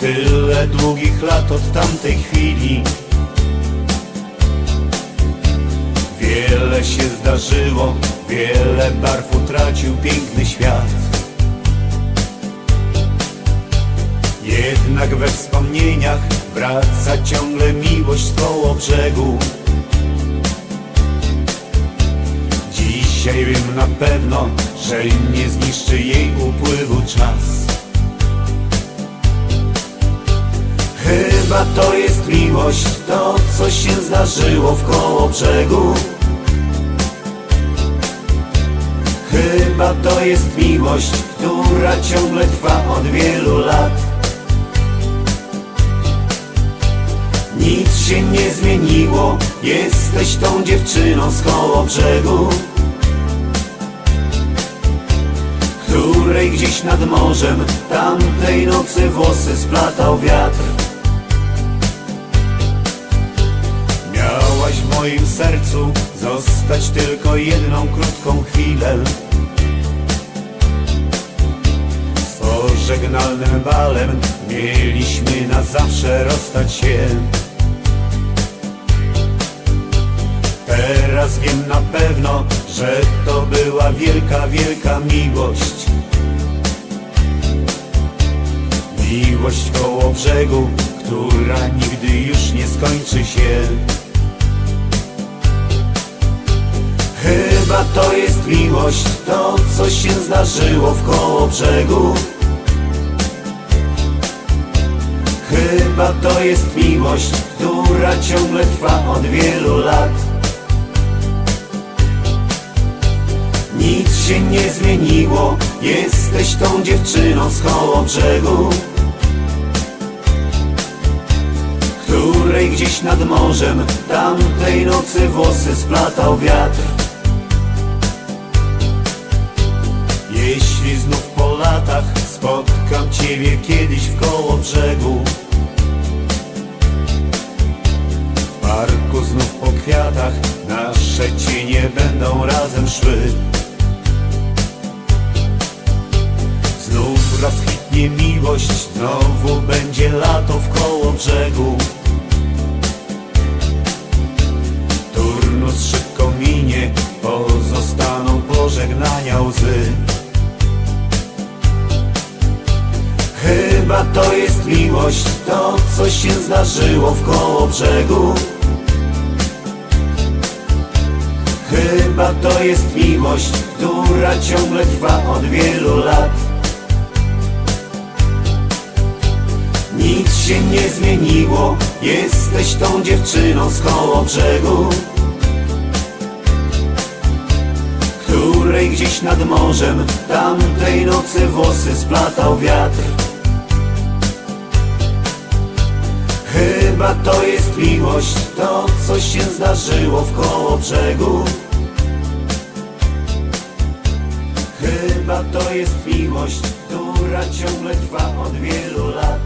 Tyle długich lat od tamtej chwili. Wiele się zdarzyło, wiele barw utracił piękny świat. Jednak we wspomnieniach wraca ciągle miłość z koło brzegu. Dzisiaj wiem na pewno, że nie zniszczy jej upływu czas Chyba to jest miłość, to co się zdarzyło w koło brzegu. Chyba to jest miłość, która ciągle trwa od wielu lat. Nic się nie zmieniło, jesteś tą dziewczyną z koło brzegu Której gdzieś nad morzem tamtej nocy włosy splatał wiatr moim sercu zostać tylko jedną krótką chwilę. Z pożegnalnym balem mieliśmy na zawsze rozstać się. Teraz wiem na pewno, że to była wielka, wielka miłość. Miłość koło brzegu, która nigdy już nie skończy się to jest miłość, to co się zdarzyło w koło brzegu. Chyba to jest miłość, która ciągle trwa od wielu lat. Nic się nie zmieniło, jesteś tą dziewczyną z koło brzegu Której gdzieś nad morzem tamtej nocy włosy splatał wiatr spotkam Ciebie kiedyś w koło brzegu. W parku znów po kwiatach nasze cienie będą razem szły. Znów rozkwitnie miłość, znowu będzie lato w koło brzegu Chyba to jest miłość, to co się zdarzyło w koło brzegu. Chyba to jest miłość, która ciągle trwa od wielu lat. Nic się nie zmieniło, jesteś tą dziewczyną z koło brzegu Której gdzieś nad morzem tamtej nocy włosy splatał wiatr Chyba to jest miłość, to co się zdarzyło w koło brzegu. Chyba to jest miłość, która ciągle trwa od wielu lat